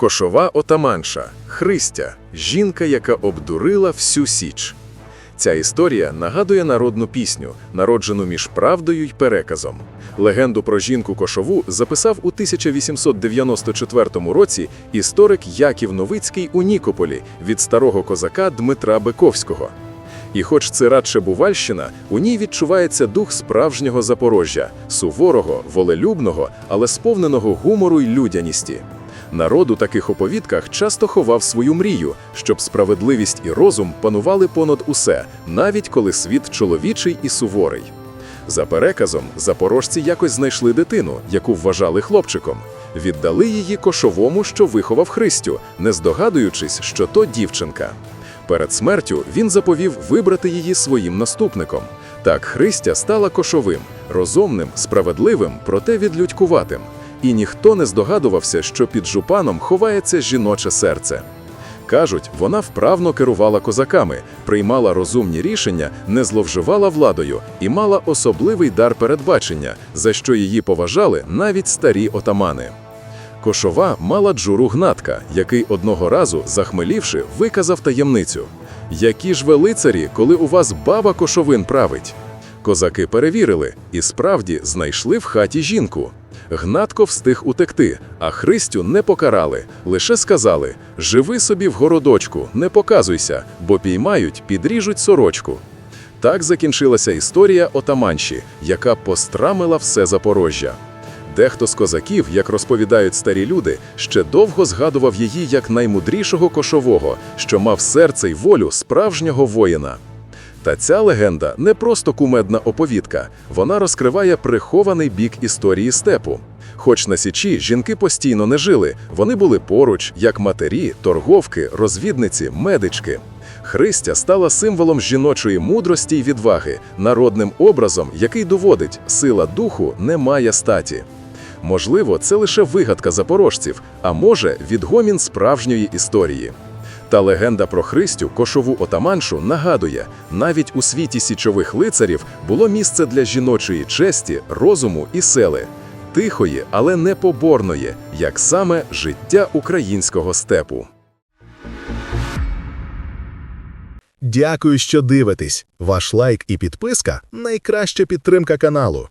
Кошова отаманша, Христя, жінка, яка обдурила всю січ. Ця історія нагадує народну пісню, народжену між правдою й переказом. Легенду про жінку Кошову записав у 1894 році історик Яків Новицький у Нікополі від старого козака Дмитра Бековського. І хоч це радше Бувальщина, у ній відчувається дух справжнього Запорожжя, суворого, волелюбного, але сповненого гумору й людяності. Народ у таких оповідках часто ховав свою мрію, щоб справедливість і розум панували понад усе, навіть коли світ чоловічий і суворий. За переказом, запорожці якось знайшли дитину, яку вважали хлопчиком. Віддали її кошовому, що виховав Христю, не здогадуючись, що то дівчинка. Перед смертю він заповів вибрати її своїм наступником. Так Христя стала кошовим, розумним, справедливим, проте відлюдькуватим. І ніхто не здогадувався, що під жупаном ховається жіноче серце. Кажуть, вона вправно керувала козаками, приймала розумні рішення, не зловживала владою і мала особливий дар передбачення, за що її поважали навіть старі отамани. Кошова мала джуру гнатка, який одного разу, захмелівши, виказав таємницю. Які ж ви лицарі, коли у вас баба кошовин править? Козаки перевірили і справді знайшли в хаті жінку. Гнатко встиг утекти, а Христю не покарали, лише сказали: живи собі в городочку, не показуйся, бо піймають, підріжуть сорочку. Так закінчилася історія отаманші, яка пострамила все Запорожжя. Дехто з козаків, як розповідають старі люди, ще довго згадував її як наймудрішого кошового, що мав серце й волю справжнього воїна. Та ця легенда не просто кумедна оповідка, вона розкриває прихований бік історії степу. Хоч на січі жінки постійно не жили, вони були поруч, як матері, торговки, розвідниці, медички. Христя стала символом жіночої мудрості й відваги, народним образом, який доводить, сила духу не має статі. Можливо, це лише вигадка запорожців, а може, відгомін справжньої історії. Та легенда про Христю, кошову отаманшу, нагадує, навіть у світі січових лицарів було місце для жіночої честі, розуму і сили, тихої, але непоборної, як саме життя українського степу. Дякую, що дивитесь. Ваш лайк і підписка найкраща підтримка каналу.